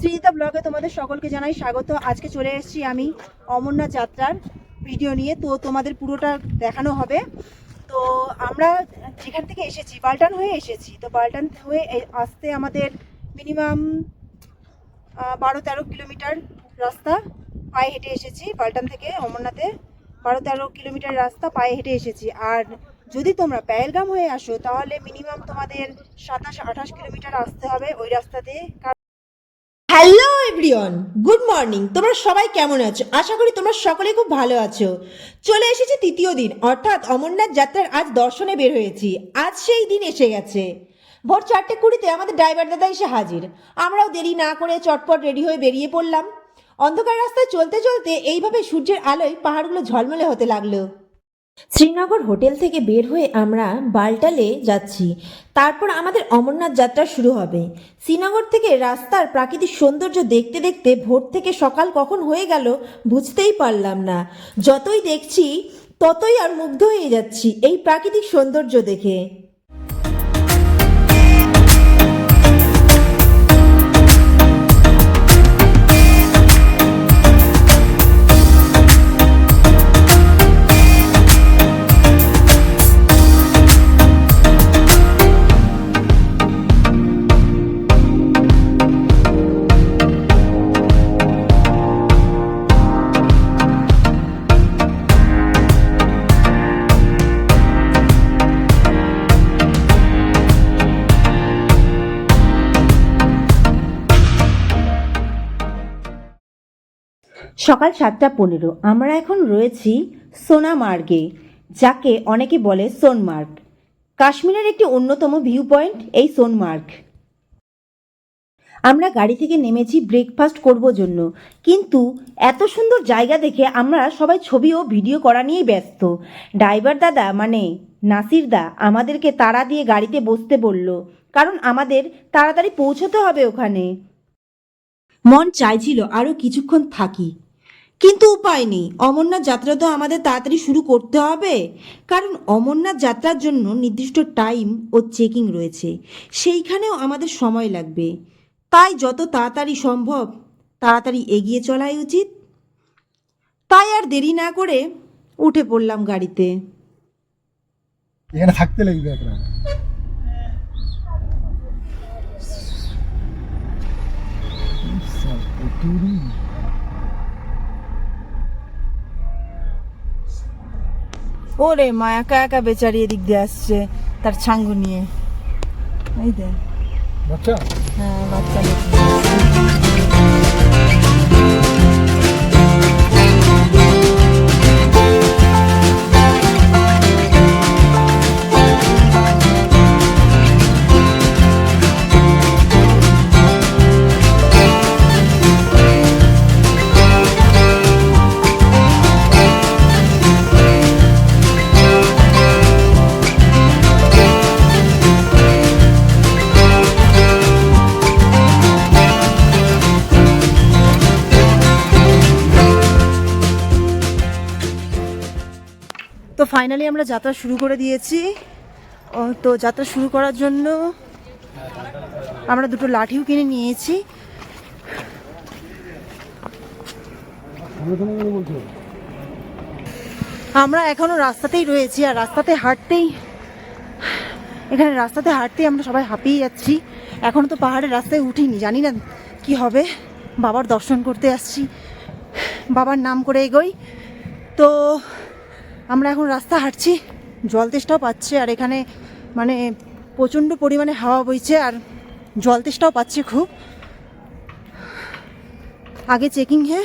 শ্রীজিতা ব্লগে তোমাদের সকলকে জানাই স্বাগত। আজকে চলে এসেছি আমি অমরনাথ যাত্রার ভিডিও নিয়ে। তো তোমাদের পুরোটা দেখানো হবে। তো আমরা যেখান থেকে এসেছি বালটান হয়ে এসেছি। তো বালটান হয়ে আসতে আমাদের মিনিমাম বারো তেরো কিলোমিটার রাস্তা পায়ে হেঁটে এসেছি। বালটান থেকে অমরনাথে বারো তেরো কিলোমিটার রাস্তা পায়ে হেঁটে এসেছি। আর যদি তোমরা পেহেলগাম হয়ে আসো, তাহলে মিনিমাম তোমাদের সাতাশ আঠাশ কিলোমিটার আসতে হবে ওই রাস্তা দিয়ে। হ্যালো এভরিওয়ান গুড মর্নিং তোমরা সবাই কেমন আছো? আশা করি তোমরা সকলে খুব ভালো আছো। চলে এসেছে তৃতীয় দিন, অর্থাৎ অমরনাথ যাত্রার আজ দর্শনে বের হয়েছি। আজ সেই দিন এসে গেছে। ভোর চারটে কুড়িতে আমাদের ড্রাইভার দাদা এসে হাজির। আমরাও দেরি না করে চটপট রেডি হয়ে বেরিয়ে পড়লাম। অন্ধকার রাস্তায় চলতে চলতে এইভাবে সূর্যের আলোয় পাহাড়গুলো ঝলমলে হতে লাগল। শ্রীনগর হোটেল থেকে বের হয়ে আমরা বালটালে যাচ্ছি। তারপর আমাদের অমরনাথ যাত্রা শুরু হবে। শ্রীনগর থেকে রাস্তার প্রাকৃতিক সৌন্দর্য দেখতে দেখতে ভোর থেকে সকাল কখন হয়ে গেল বুঝতেই পারলাম না। যতই দেখছি, ততই আর মুগ্ধ হয়ে যাচ্ছি এই প্রাকৃতিক সৌন্দর্য দেখে। সকাল সাতটা পনেরো আমরা এখন রয়েছি সোনামার্গে যাকে অনেকে বলে সোনমার্গ। কাশ্মীরের একটি অন্যতম ভিউ পয়েন্ট এই সোনমার্গ। আমরা গাড়ি থেকে নেমেছি ব্রেকফাস্ট করব জন্য, কিন্তু এত সুন্দর জায়গা দেখে আমরা সবাই ছবি ও ভিডিও করা নিয়েই ব্যস্ত। ড্রাইভার দাদা মানে নাসির দা, আমাদেরকে তাড়া দিয়ে গাড়িতে বসতে বলল, কারণ আমাদের তাড়াতাড়ি পৌঁছতে হবে ওখানে। মন চাইছিল আরও কিছুক্ষণ থাকি। কিন্তু উপায় নেই। অমরনাথ যাত্রা তো আমাদের তাড়াতাড়ি শুরু করতে হবে। কারণ অমরনাথ যাত্রার জন্য নির্দিষ্ট টাইম ও চেকিং রয়েছে। সেইখানেও আমাদের সময় লাগবে। তাই যত তাড়াতাড়ি সম্ভব তাড়াতাড়ি এগিয়ে চলাই উচিত। তাই আর দেরি না করে উঠে পড়লাম গাড়িতে। এখানে থাকতে লাগবে একটা ওরে মা একা একা বেচারি এদিক দিয়ে আসছে তার ছাঙ্গু নিয়ে। এই দেখ। বাচ্চা? হ্যাঁ বাচ্চা। ফাইনালি আমরা যাত্রা শুরু করে দিয়েছি। তো যাত্রা শুরু করার জন্য আমরা দুটো লাঠিও কিনে নিয়েছি। আমরা এখনও রাস্তাতেই রয়েছি আর রাস্তাতে হাঁটতেই, এখানে রাস্তাতে হাঁটতেই আমরা সবাই হাঁপিয়ে যাচ্ছি। এখনও তো পাহাড়ের রাস্তায় উঠিনি, জানি না কি হবে। বাবার দর্শন করতে আসছি। বাবার নাম করে এগোই। তো আমরা এখন রাস্তা হাঁটছি জল তেষ্টাও পাচ্ছে আর এখানে মানে প্রচণ্ড পরিমাণে হাওয়া বইছে আর জল তেষ্টাও পাচ্ছে খুব। আগে চেকিং হে।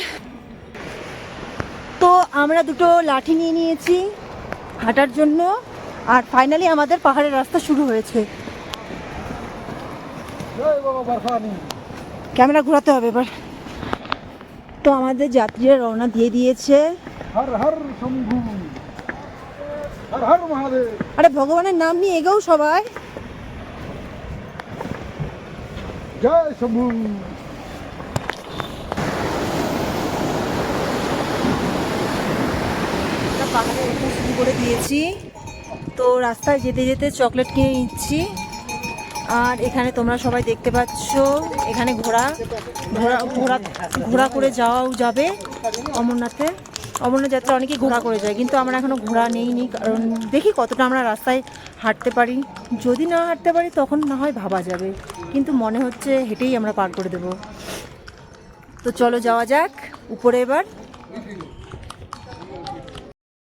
তো আমরা দুটো লাঠি নিয়ে নিয়েছি হাঁটার জন্য আর ফাইনালি আমাদের পাহাড়ের রাস্তা শুরু হয়েছে। ক্যামেরা ঘোরাতে হবে এবার। তো আমাদের যাত্রীরা রওনা দিয়ে দিয়েছে। হর হর শম্ভু। মহাদেব আরে ভগবানের নাম নিয়ে এগোও সবাই। জয় শম্ভু। পাহাড়ে ওঠা শুরু করে দিয়েছি। তো রাস্তায় যেতে যেতে চকলেট কিনে নিচ্ছি। আর এখানে তোমরা সবাই দেখতে পাচ্ছ এখানে ঘোড়া ঘোড়া ঘোড়া ঘোড়া করে যাওয়াও যাবে অমরনাথে অমরনাথ যাত্রা অনেকেই ঘোরা করে যায়, কিন্তু আমরা এখনও ঘোড়া নেইনি, কারণ দেখি কতটা আমরা রাস্তায় হাঁটতে পারি। যদি না হাঁটতে পারি, তখন না হয় ভাবা যাবে। কিন্তু মনে হচ্ছে হেঁটেই আমরা পার করে দেব। তো চলো যাওয়া যাক, উপরে এবার।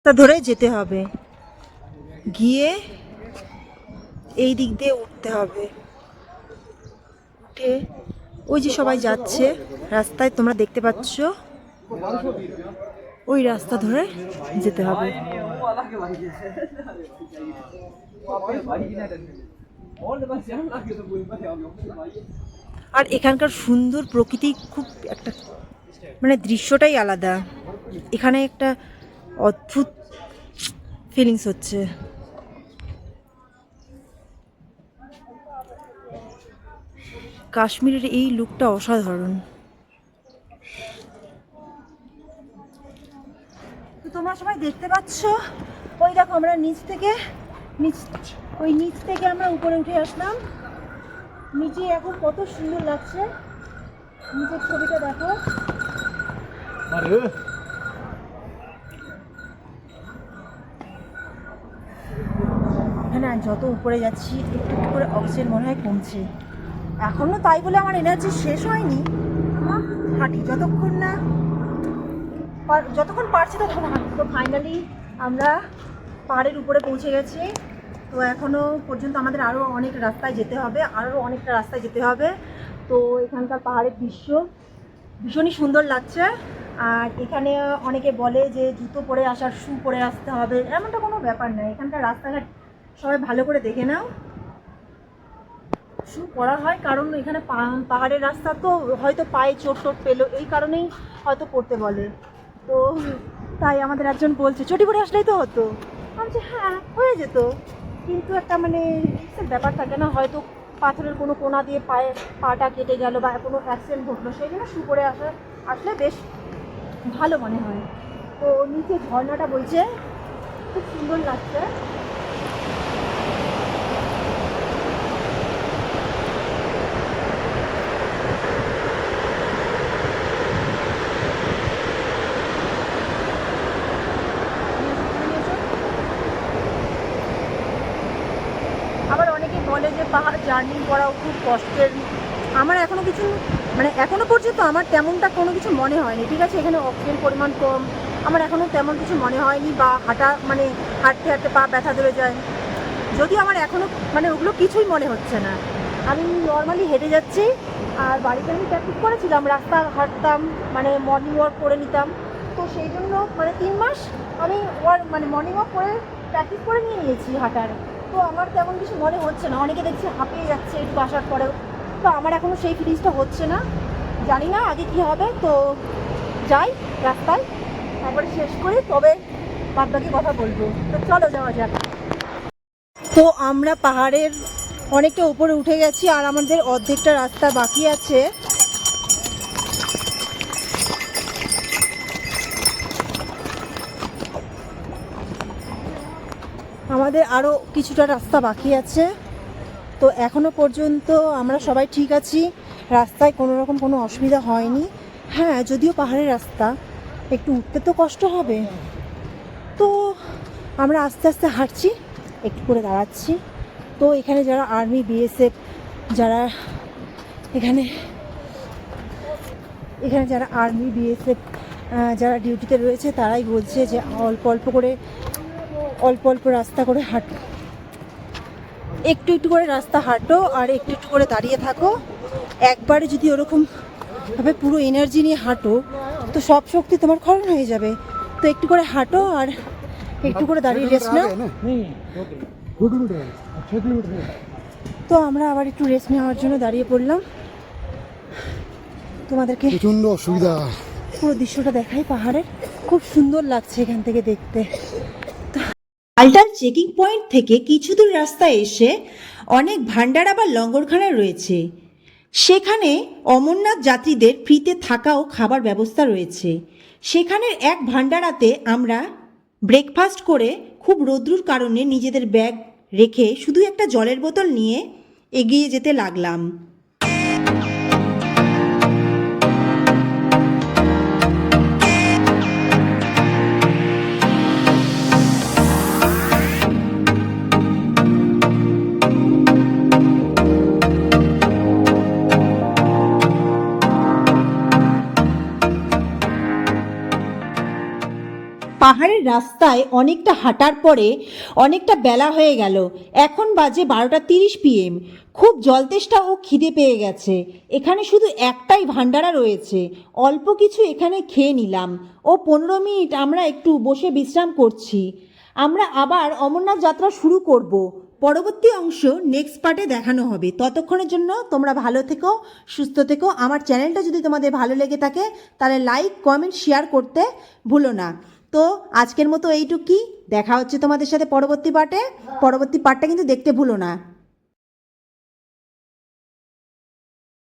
তা ধরে যেতে হবে। গিয়ে এই দিক দিয়ে উঠতে হবে। উঠে ওই যে সবাই যাচ্ছে, রাস্তায় তোমরা দেখতে পাচ্ছ। ওই রাস্তা ধরে যেতে হবে। আর এখানকার সুন্দর প্রকৃতি খুব একটা মানে দৃশ্যটাই আলাদা। এখানে একটা অদ্ভুত ফিলিংস হচ্ছে। কাশ্মীরের এই লুকটা অসাধারণ। তোমরা সবাই দেখতে পাচ্ছ? ওই দেখো আমরা নিচ থেকে নিচ ওই নিচ থেকে আমরা উপরে উঠে আসলাম। নিচে এখন কত সুন্দর লাগছে। নিচের ছবিটা দেখো। আরে। হ্যাঁ না যত উপরে যাচ্ছি একটু একটু করে অক্সিজেন মনে হয় কমছে। এখনও তাই বলে আমার এনার্জি শেষ হয়নি। হাঁটি যতক্ষণ না যতক্ষণ পারছি ততক্ষণ হাঁটি তো ফাইনালি আমরা পাহাড়ের উপরে পৌঁছে গেছি। তো এখনও পর্যন্ত আমাদের আরও অনেক রাস্তায় যেতে হবে আরও অনেকটা রাস্তায় যেতে হবে। তো এখানকার পাহাড়ের দৃশ্য ভীষণই সুন্দর লাগছে। আর এখানে অনেকে বলে যে জুতো পরে আসার, শু পরে আসতে হবে, এমনটা কোনো ব্যাপার নয় এখানকার রাস্তাঘাট সবাই ভালো করে দেখে নাও। শু পরা হয় কারণ এখানে পাহাড়ের রাস্তা তো হয়তো পায়ে চোট টোট পেল এই কারণেই হয়তো পড়তে বলে। তো তাই আমাদের একজন বলছে চটি পরে আসলেই তো হতো। আমি হ্যাঁ হয়ে যেত। কিন্তু একটা মানে রিক্সের ব্যাপার থাকে না, হয়তো পাথরের কোনো কোনা দিয়ে পায়ে পাটা কেটে গেল বা কোনো অ্যাক্সিডেন্ট ঘটলো, সেই জন্য শু করে আসা, আসলে বেশ ভালো মনে হয়। তো নিচে ঝর্ণাটা বলছে খুব সুন্দর লাগছে আবার অনেকে বলে যে পাহাড় জার্নি করাও খুব কষ্টের। আমার এখনও কিছু মানে এখনও পর্যন্ত আমার তেমনটা কোনো কিছু মনে হয়নি। ঠিক আছে, এখানে অক্সিজেন পরিমাণ কম। আমার এখনও তেমন কিছু মনে হয়নি বা হাঁটা মানে হাঁটতে হাঁটতে পা ব্যথা ধরে যায়। যদি আমার এখনও মানে ওগুলো কিছুই মনে হচ্ছে না। আমি নর্মালি হেঁটে যাচ্ছি, আর বাড়িতে আমি প্র্যাকটিস করেছিলাম, রাস্তা হাঁটতাম মানে মর্নিং ওয়াক করে নিতাম। তো সেই জন্য মানে তিন মাস আমি ওয়ার মানে মর্নিং ওয়াক করে প্র্যাকটিস করে নিয়ে নিয়েছি হাঁটার। তো আমার তেমন কিছু মনে হচ্ছে না। অনেকে দেখছি হাঁপিয়ে যাচ্ছে একটু আসার পরেও। তো আমার এখনও সেই ফিলিংসটা হচ্ছে না। জানি না আগে কি হবে। তো যাই, রাস্তায়। তারপরে শেষ করি। তবে বাদ বাকি কথা বলব। তো চলো যাওয়া যাক। তো আমরা পাহাড়ের অনেকটা উপরে উঠে গেছি আর আমাদের অর্ধেকটা রাস্তা বাকি আছে। আমাদের আরও কিছুটা রাস্তা বাকি আছে। তো এখনও পর্যন্ত আমরা সবাই ঠিক আছি, রাস্তায় কোনো রকম কোনো অসুবিধা হয়নি। হ্যাঁ যদিও পাহাড়ের রাস্তা, একটু উঠতে তো কষ্ট হবে। তো আমরা আস্তে আস্তে হাঁটছি, একটু করে দাঁড়াচ্ছি। তো এখানে যারা আর্মি, বিএসএফ, যারা এখানে এখানে যারা আর্মি, বিএসএফ যারা ডিউটিতে রয়েছে, তারাই বলছে যে অল্প অল্প করে অল্প অল্প রাস্তা করে হাঁটো। একটু একটু করে রাস্তা হাঁটো আর একটু একটু করে দাঁড়িয়ে থাকো। একবারে যদি ওরকমভাবে পুরো এনার্জি নিয়ে হাঁটো তো সব শক্তি তোমার খরণ হয়ে যাবে। তো একটু করে হাঁটো আর একটু করে দাঁড়িয়ে রেস্ট না তো আমরা আবার একটু রেস্ট নেওয়ার জন্য দাঁড়িয়ে পড়লাম। তোমাদেরকে প্রচণ্ড অসুবিধা। পুরো দৃশ্যটা দেখাই পাহাড়ের। খুব সুন্দর লাগছে এখান থেকে দেখতে। আলটার চেকিং পয়েন্ট থেকে কিছু দূর রাস্তায় এসে অনেক ভান্ডারা বা লঙ্গরখানা রয়েছে। সেখানে অমরনাথ যাত্রীদের ফ্রিতে থাকা ও খাবার ব্যবস্থা রয়েছে। সেখানের এক ভান্ডারাতে আমরা ব্রেকফাস্ট করে খুব রৌদ্রুর কারণে নিজেদের ব্যাগ রেখে শুধু একটা জলের বোতল নিয়ে এগিয়ে যেতে লাগলাম। পাহাড়ের রাস্তায় অনেকটা হাঁটার পরে অনেকটা বেলা হয়ে গেল। এখন বাজে বারোটা তিরিশ পিএম। খুব জলতেষ্টা ও খিদে পেয়ে গেছে। এখানে শুধু একটাই ভান্ডারা রয়েছে। অল্প কিছু এখানে খেয়ে নিলাম। ও পনেরো মিনিট আমরা একটু বসে বিশ্রাম করছি। আমরা আবার অমরনাথ যাত্রা শুরু করব। পরবর্তী অংশ নেক্সট পার্টে দেখানো হবে। ততক্ষণের জন্য তোমরা ভালো থেকো, সুস্থ থেকো। আমার চ্যানেলটা যদি তোমাদের ভালো লেগে থাকে, তাহলে লাইক কমেন্ট শেয়ার করতে ভুলো না। তো আজকের মতো এইটুকুই দেখা হচ্ছে তোমাদের সাথে পরবর্তী পার্টে পরবর্তী পার্টটা কিন্তু দেখতে ভুলো না।